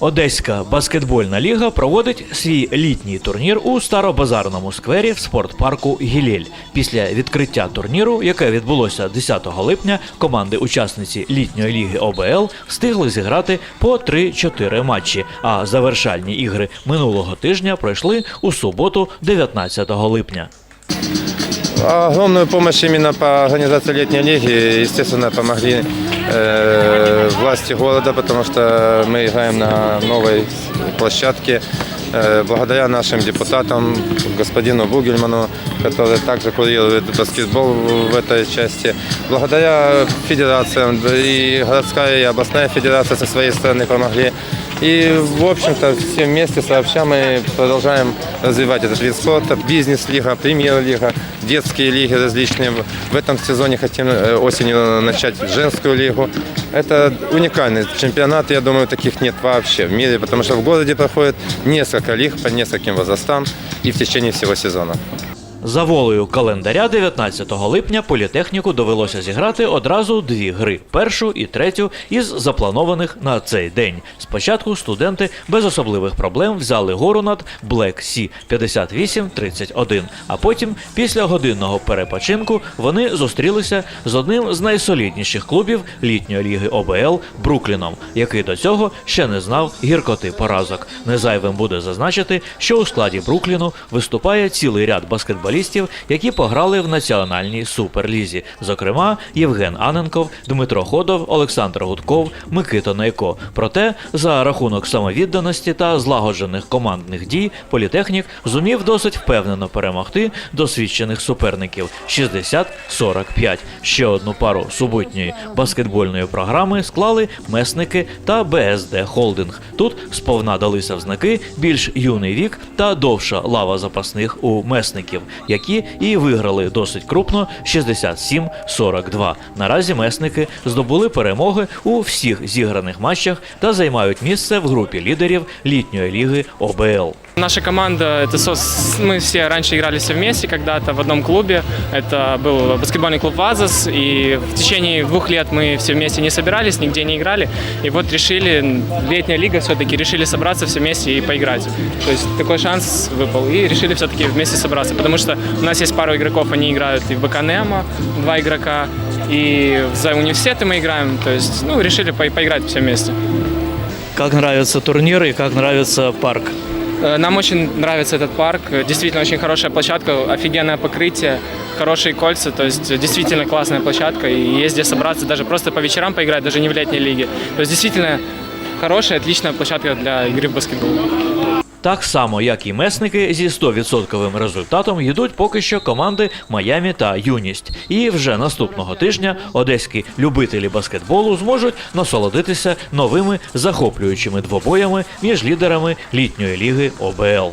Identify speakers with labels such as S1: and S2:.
S1: Одеська баскетбольна ліга проводить свій літній турнір у старобазарному сквері в спортпарку Гілель. Після відкриття турніру, яке відбулося 10 липня, команди-учасниці літньої ліги ОБЛ встигли зіграти по 3-4 матчі. А завершальні ігри минулого тижня пройшли у суботу, 19 липня.
S2: Огромную помощь именно по организации летней лиги, естественно, помогли э, власти города, потому что мы играем на новой площадке. Э, благодаря нашим депутатам, господину Бугельману, который также курирует баскетбол в этой части. Благодаря федерациям, и городская, и областная федерация со своей стороны помогли. И, в общем-то, все вместе сообща мы продолжаем развивать этот вид спорта. Бизнес-лига, премьер-лига, детские лиги различные. В этом сезоне хотим э, осенью начать женскую лигу. Это уникальный чемпионат, я думаю, таких нет вообще в мире, потому что в городе проходит несколько лиг по нескольким возрастам и в течение всего сезона.
S1: За волею календаря 19 липня політехніку довелося зіграти одразу дві гри: першу і третю із запланованих на цей день. Спочатку студенти без особливих проблем взяли гору над Black Sea 58-31, а потім, після годинного перепочинку, вони зустрілися з одним з найсолідніших клубів літньої ліги ОБЛ Брукліном, який до цього ще не знав гіркоти поразок. Незайвим буде зазначити, що у складі Брукліну виступає цілий ряд баскетболістів, які пограли в національній суперлізі. Зокрема, Євген Аненков, Дмитро Ходов, Олександр Гудков, Микита Найко. Проте, за рахунок самовідданості та злагоджених командних дій, політехнік зумів досить впевнено перемогти досвідчених суперників 60-45. Ще одну пару суботньої баскетбольної програми склали месники та БСД Холдинг. Тут сповна далися в знаки більш юний вік та довша лава запасних у месників, які і виграли досить крупно 67-42. Наразі месники здобули перемоги у всіх зіграних матчах та займають місце в групі лідерів літньої ліги ОБЛ.
S3: Наша команда, это сос... мы все раньше играли все вместе когда-то в одном клубе. Это был баскетбольный клуб «Вазос». И в течение двух лет мы все вместе не собирались, нигде не играли. И вот решили, летняя лига все-таки, решили собраться все вместе и поиграть. То есть такой шанс выпал. И решили все-таки вместе собраться. Потому что у нас есть пару игроков, они играют и в БК «Немо», два игрока. И за университеты мы играем. То есть, ну, решили по- поиграть все вместе.
S1: Как нравится турнир и как нравится парк?
S3: Э, Нам очень нравится этот парк. Э, Действительно очень хорошая площадка, офигенное покрытие, хорошие кольца. То есть э, действительно классная площадка. И есть где собраться, даже просто по вечерам поиграть, даже не в летней лиге. То есть действительно хорошая, отличная площадка для игры в баскетбол.
S1: Так само, як і месники зі 100% результатом йдуть поки що команди Майами та Юність. І вже наступного тижня одеські любителі баскетболу зможуть насолодитися новими захоплюючими двобоями між лідерами літньої ліги ОБЛ.